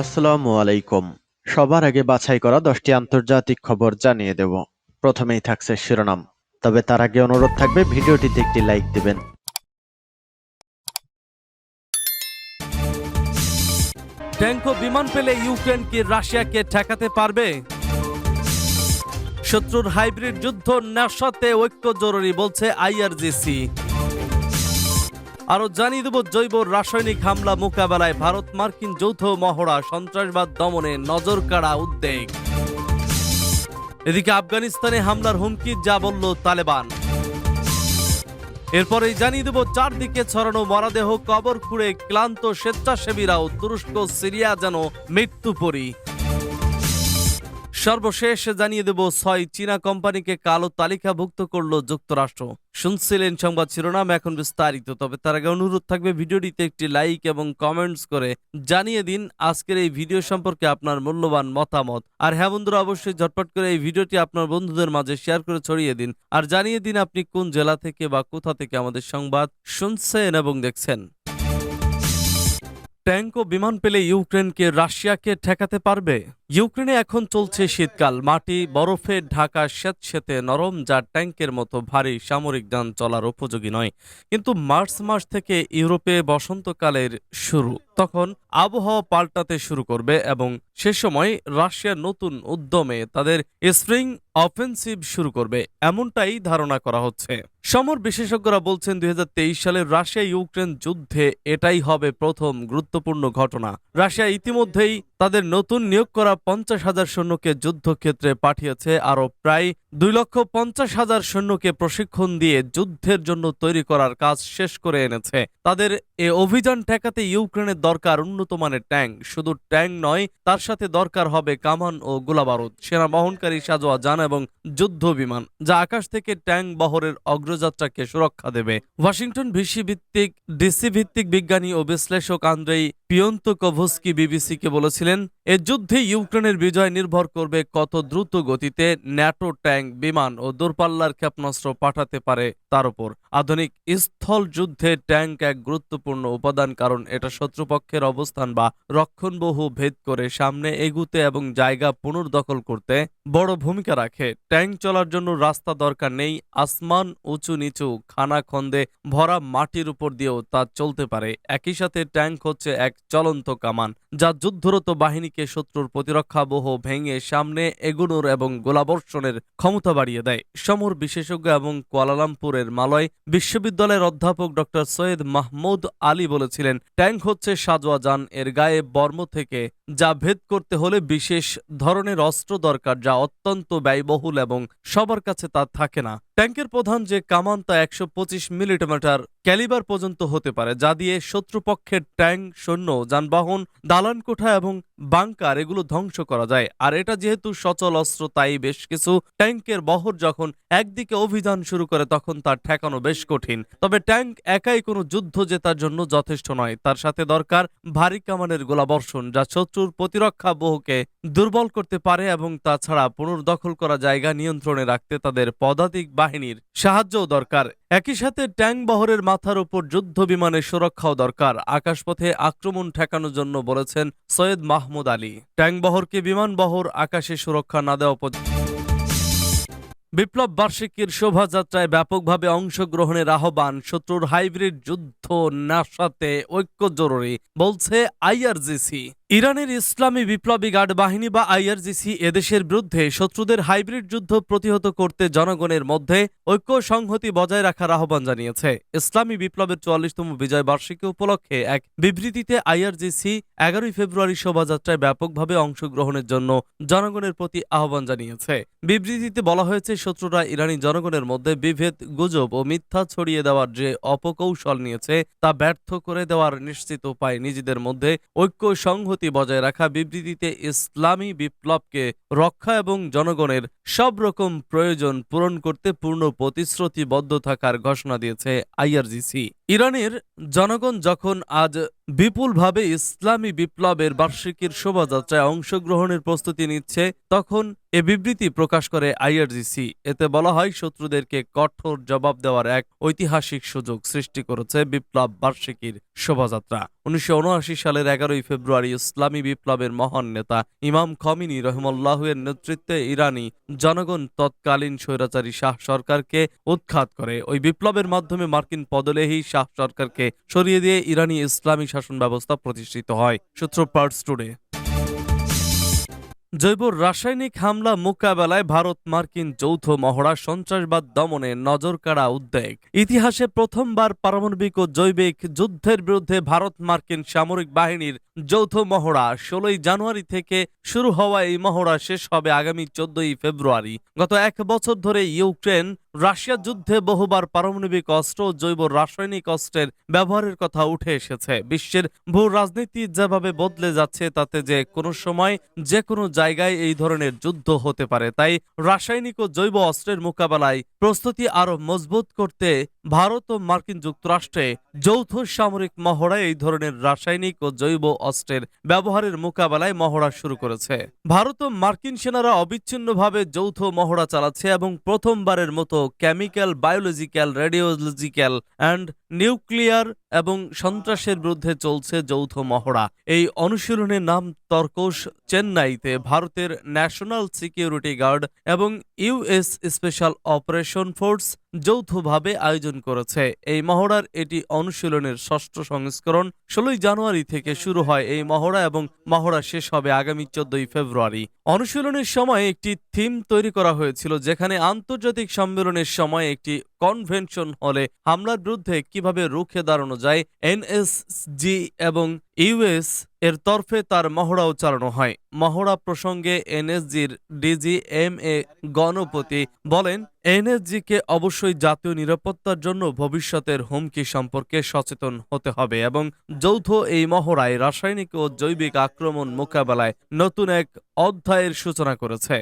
আসসালামু আলাইকুম। সবার আগে বাছাই করা দশটি আন্তর্জাতিক খবর জানিয়ে দেব। প্রথমেই থাকছে শিরোনাম। তবে তার আগে অনুরোধ থাকবে, ভিডিওটিতে একটি লাইক দিবেন। ট্যাঙ্ক বিমান পেলে ইউক্রেন কি রাশিয়াকে ঠেকাতে পারবে? শত্রুর হাইব্রিড যুদ্ধ ন্যাসাতে ঐক্য জরুরি, বলছে আইআরজিসি। আরও জানিয়ে দেব, জৈব রাসায়নিক হামলা মোকাবেলায় ভারত মার্কিন যৌথ মহড়া সন্ত্রাসবাদ দমনে নজর কাড়া উদ্বেগ। এদিকে আফগানিস্তানে হামলার হুমকি, যা বলল তালেবান। এরপরেই জানিয়ে দেব, চারদিকে ছড়ানো মরাদেহ কবর খুঁড়ে ক্লান্ত স্বেচ্ছাসেবীরাও তুরস্ক, সিরিয়া যেন মৃত্যুপরী। সর্বশেষ জানিয়ে দেব ছয় চীনা কোম্পানিকে কালো তালিকাভুক্ত করল যুক্তরাষ্ট্র। শুনছিলেন সংবাদ শিরোনাম, এখন বিস্তারিত। তবে তার আগে অনুরোধ থাকবে ভিডিওটিতে একটি লাইক এবং কমেন্টস করে জানিয়ে দিন আজকের এই ভিডিও সম্পর্কে আপনার মূল্যবান মতামত। আর হ্যাঁ বন্ধুরা, অবশ্যই ঝটপট করে এই ভিডিওটি আপনার বন্ধুদের মাঝে শেয়ার করে ছড়িয়ে দিন। আর জানিয়ে দিন আপনি কোন জেলা থেকে বা কোথা থেকে আমাদের সংবাদ শুনছেন এবং দেখছেন। ট্যাঙ্ক ও বিমান পেলে ইউক্রেনকে রাশিয়াকে ঠেকাতে পারবে? ইউক্রেনে এখন চলছে শীতকাল। মাটি, বরফে ঢাকা স্যাঁতস্যাঁতে নরম, যা ট্যাঙ্কের মতো ভারী সামরিক যান চলার উপযোগী নয়। কিন্তু মার্চ মাস থেকে ইউরোপে বসন্তকালের শুরু। তখন আবহাওয়া পাল্টাতে শুরু করবে এবং সে সময় রাশিয়ার নতুন উদ্যমে তাদের স্প্রিং অফেন্সিভ শুরু করবে, এমনটাই ধারণা করা হচ্ছে। সমর বিশেষজ্ঞরা বলছেন, দুই হাজার তেইশ সালের রাশিয়া ইউক্রেন যুদ্ধে এটাই হবে প্রথম গুরুত্বপূর্ণ ঘটনা। রাশিয়া ইতিমধ্যেই তাদের নতুন নিয়োগ করা পঞ্চাশ হাজার সৈন্যকে যুদ্ধক্ষেত্রে পাঠিয়েছে আরও প্রায় দুই লক্ষ পঞ্চাশ হাজার সৈন্যকে প্রশিক্ষণ দিয়ে যুদ্ধের জন্য তৈরি করার কাজ শেষ করে এনেছে। তাদের এ অভিযান ঠেকাতে ইউক্রেনের দরকার উন্নত মানের ট্যাঙ্ক। শুধু ট্যাঙ্ক নয়, তার সাথে দরকার হবে কামান ও গোলাবারুদ। সেনা বহনকারী সাজোয়া যান এবং যুদ্ধ বিমান, যা আকাশ থেকে ট্যাঙ্ক বহরের অগ্রযাত্রাকে সুরক্ষা দেবে। ওয়াশিংটন ভিসি ভিত্তিক, ডিসি ভিত্তিক বিজ্ঞানী ও বিশ্লেষক আন্দ্রেই পিয়ন্ত কভস্কি বিবিসিকে বলেছিলেন, এ যুদ্ধে ইউক্রেনের বিজয় নির্ভর করবে কত দ্রুত গতিতে ন্যাটো ট্যাঙ্ক বিমান ও দূরপাল্লার ক্ষেপণাস্ত্র পাঠাতে পারে তার উপর। আধুনিক স্থল যুদ্ধে ট্যাঙ্ক এক গুরুত্বপূর্ণ উপাদান, কারণ এটা শত্রুপক্ষের অবস্থান বা রক্ষণবহু ভেদ করে সামনে এগুতে এবং জায়গা পুনর্দখল করতে বড় ভূমিকা রাখে। ট্যাঙ্ক চলার জন্য রাস্তা দরকার নেই, আসমান উঁচু নিচু, খানা খন্দে ভরা মাটির উপর দিয়েও তা চলতে পারে। একই সাথে ট্যাঙ্ক হচ্ছে এক চলন্ত কামান, যা যুদ্ধরত বাহিনীকে শত্রুর প্রতিরক্ষা বহ ভেঙে সামনে এগুনোর এবং গোলাবর্ষণের ক্ষমতা বাড়িয়ে দেয়। সমর বিশেষজ্ঞ এবং কুয়ালালামপুরের মালয় বিশ্ববিদ্যালয়ের অধ্যাপক ড. সৈয়দ মাহমুদ আলী বলেছিলেন, ট্যাঙ্ক হচ্ছে সাজোয়া যান, এর গায়ে বর্ম থেকে যা ভেদ করতে হলে বিশেষ ধরনের অস্ত্র দরকার যা অত্যন্ত ব্যয়বহুল এবং সবার কাছে তা থাকে না। ট্যাঙ্কের প্রধান যে কামান তা একশো পঁচিশ মিলিমিটার ক্যালিবার পর্যন্ত হতে পারে, যা দিয়ে শত্রুপক্ষের ট্যাঙ্ক সৈন্য, যানবাহন দালান কোঠা এবং বাংকার এগুলো ধ্বংস করা যায়। আর এটা যেহেতু সচল অস্ত্র, তাই বেশ কিছু ট্যাঙ্কের বহর যখন একদিকে অভিযান শুরু করে তখন তার ঠেকানো বেশ কঠিন। তবে ট্যাঙ্ক একাই কোনো যুদ্ধ জেতার জন্য যথেষ্ট নয়। তার সাথে দরকার ভারী কামানের গোলাবর্ষণ, যা শত্রুর প্রতিরক্ষা বহুকে দুর্বল করতে পারে এবং তাছাড়া পুনর্দখল করা জায়গা নিয়ন্ত্রণে রাখতে তাদের পদাতিক বাহিনীর সাহায্যও দরকার। একই সাথে ট্যাঙ্ক বহরের মাথার উপর যুদ্ধ বিমানের সুরক্ষাও দরকার, আকাশপথে আক্রমণ ঠেকানোর জন্য বলেছেন সৈয়দ মাহমুদ আলী। ট্যাঙ্ক বহরকে বিমান বহর আকাশে সুরক্ষা না দেওয়া পর্যন্ত বিপ্লব বার্ষিকীর শোভাযাত্রায় ব্যাপকভাবে অংশগ্রহণের আহ্বান, শত্রুর হাইব্রিড যুদ্ধ নাশাতে ঐক্য জরুরি, বলছে আইআরজিসি। ইরানের ইসলামী বিপ্লবী গার্ড বাহিনী বা আইআরজিসি এদেশের বিরুদ্ধে শত্রুদের হাইব্রিড যুদ্ধ প্রতিহত করতে জনগণের মধ্যে ঐক্য সংহতি বজায় রাখার আহ্বান জানিয়েছে। ইসলামী বিপ্লবের চুয়াল্লিশতম বিজয় বার্ষিকী উপলক্ষে এক বিবৃতিতে আইআরজিসি এগারোই ফেব্রুয়ারি শোভাযাত্রায় ব্যাপকভাবে অংশগ্রহণের জন্য জনগণের প্রতি আহ্বান জানিয়েছে। বিবৃতিতে বলা হয়েছে, শত্রুরা ইরানি জনগণের মধ্যে বিভেদ, গুজব ও মিথ্যা ছড়িয়ে দেওয়ার যে অপকৌশল নিয়েছে, তা ব্যর্থ করে দেওয়ার নিশ্চিত উপায় নিজেদের মধ্যে ঐক্য সংহতি বজায় রাখা বিবৃতিতে ইসলামী বিপ্লবকে রক্ষা এবং জনগণের সব রকম প্রয়োজন পূরণ করতে পূর্ণ প্রতিশ্রুতিবদ্ধ থাকার ঘোষণা দিয়েছে আইআরজিসি। ইরানের জনগণ যখন আজ বিপুলভাবে ইসলামী বিপ্লবের বার্ষিকীর শোভাযাত্রায় অংশগ্রহণের প্রস্তুতি নিচ্ছে, তখন এ বিবৃতি প্রকাশ করে আইআরজিসি। এতে বলা হয়, শত্রুদেরকে কঠোর জবাব দেওয়ার এক ঐতিহাসিক সুযোগ সৃষ্টি করেছে বিপ্লব বার্ষিকীর শোভাযাত্রা। উনিশশো উনআশি সালের এগারোই ফেব্রুয়ারি ইসলামী বিপ্লবের মহান নেতা ইমাম খমিনী রহমল্লাহের নেতৃত্বে ইরানি জনগণ তৎকালীন স্বৈরাচারী শাহ সরকারকে উৎখাত করে। ওই বিপ্লবের মাধ্যমে মার্কিন পদলেহী শাহ সরকারকে সরিয়ে দিয়ে ইরানি ইসলামী শাসন ব্যবস্থা প্রতিষ্ঠিত হয়, সূত্র পার্টস টুডে জৈব রাসায়নিক হামলা মোকাবেলায় ভারত মার্কিন যৌথ মহড়া সন্ত্রাসবাদ দমনে নজর কাড়া উদ্বেগ। ইতিহাসে প্রথমবার পারমাণবিক ও জৈবিক যুদ্ধের বিরুদ্ধে ভারত মার্কিন সামরিক বাহিনীর যৌথ মহড়া ষোলোই জানুয়ারি থেকে শুরু হওয়া এই মহড়া শেষ হবে আগামী চোদ্দই ফেব্রুয়ারি। গত এক বছর ধরে ইউক্রেন রাশিয়া যুদ্ধে বহুবার পারমাণবিক অস্ত্র ও জৈব রাসায়নিক অস্ত্রের ব্যবহারের কথা উঠে এসেছে। বিশ্বের ভূ রাজনীতি যেভাবে বদলে যাচ্ছে, তাতে যে কোনো সময় যে কোনো জায়গায় এই ধরনের যুদ্ধ হতে পারে। তাই রাসায়নিক ও জৈব অস্ত্রের মোকাবেলায় প্রস্তুতি আরও মজবুত করতে ভারত ও মার্কিন যুক্তরাষ্ট্রে যৌথ সামরিক মহড়ায় এই ধরনের রাসায়নিক ও জৈব অস্ত্রের ব্যবহারের মোকাবেলায় মহড়া শুরু করেছে। ভারত ও মার্কিন সেনারা অবিচ্ছিন্নভাবে যৌথ মহড়া চালাচ্ছে এবং প্রথমবারের মতো chemical, biological, radiological and nuclear এবং সন্ত্রাসের বিরুদ্ধে চলছে যৌথ মহড়া। এই অনুশীলনের নাম তর্কশ, চেন্নাইতে ভারতের ন্যাশনাল সিকিউরিটি গার্ড এবং ইউএস স্পেশাল অপারেশন ফোর্স যৌথভাবে আয়োজন করেছে। এই মহড়ার এটি অনুশীলনের ষষ্ঠ সংস্করণ, ষোলোই জানুয়ারি থেকে শুরু হয় এই মহড়া এবং মহড়া শেষ হবে আগামী চোদ্দই ফেব্রুয়ারি। অনুশীলনের সময় একটি থিম তৈরি করা হয়েছিল, যেখানে আন্তর্জাতিক সম্মেলনের সময় একটি কনভেনশন হলে হামলার বিরুদ্ধে কীভাবে রুখে দাঁড়ানো যায়, এনএসজি এবং ইউএস এর তরফে তার মহড়া চালানো হয়। মহড়া প্রসঙ্গে এনএসজির ডিজি এম এ গণপতি বলেন, এনএসজিকে অবশ্যই জাতীয় নিরাপত্তার জন্য ভবিষ্যতের হুমকি সম্পর্কে সচেতন হতে হবে এবং যৌথ এই মহড়ায় রাসায়নিক ও জৈবিক আক্রমণ মোকাবেলায় নতুন এক অধ্যায়ের সূচনা করেছে।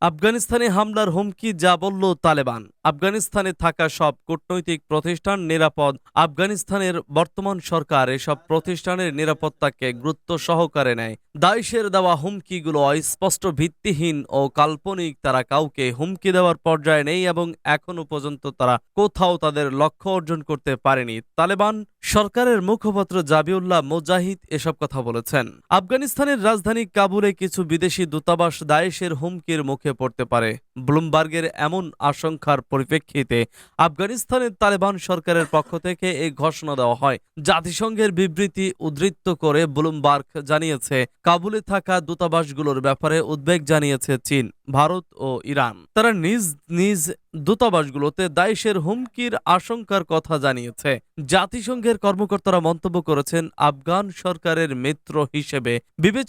আফগানিস্তানে হামলার হুমকি যা বলল তালেবান। আফগানিস্তানে থাকা সব কূটনৈতিক প্রতিষ্ঠান নিরাপদ। আফগানিস্তানের বর্তমান সরকার এসব প্রতিষ্ঠানের নিরাপত্তাকে গুরুত্ব সহকারে নেয়। দায়েশের দেওয়া হুমকিগুলো অস্পষ্ট ভিত্তিহীন ও কাল্পনিক, তারা কাউকে হুমকি দেওয়ার পর্যায়ে নেই এবং এখনও পর্যন্ত তারা কোথাও তাদের লক্ষ্য অর্জন করতে পারেনি। তালেবান সরকারের মুখপাত্র জাবিউল্লাহ মুজাহিদ এসব কথা বলেছেন। আফগানিস্তানের রাজধানী কাবুলে কিছু বিদেশি দূতাবাস দায়েশের হুমকির মুখে পড়তে পারে। ব্লুমবার্গের এমন আশঙ্কার পরিপ্রেক্ষিতে আফগানিস্তানের তালেবান সরকারের পক্ষ থেকে এই ঘোষণা দেওয়া হয়। জাতিসংঘের বিবৃতি উদ্ধৃত করে ব্লুমবার্গ জানিয়েছে, কাবুলে থাকা দূতাবাসগুলোর ব্যাপারে উদ্বেগ জানিয়েছে চীন, ভারত ও ইরান। তারা নিজ নিজ দূতাবাসগুলোতে দাইশের হুমকির আশঙ্কার কথা জানিয়েছে। জাতিসংঘের কর্মকর্তারা মন্তব্য করেছেন, আফগান সরকারের মিত্র হিসেবে বিবেচিত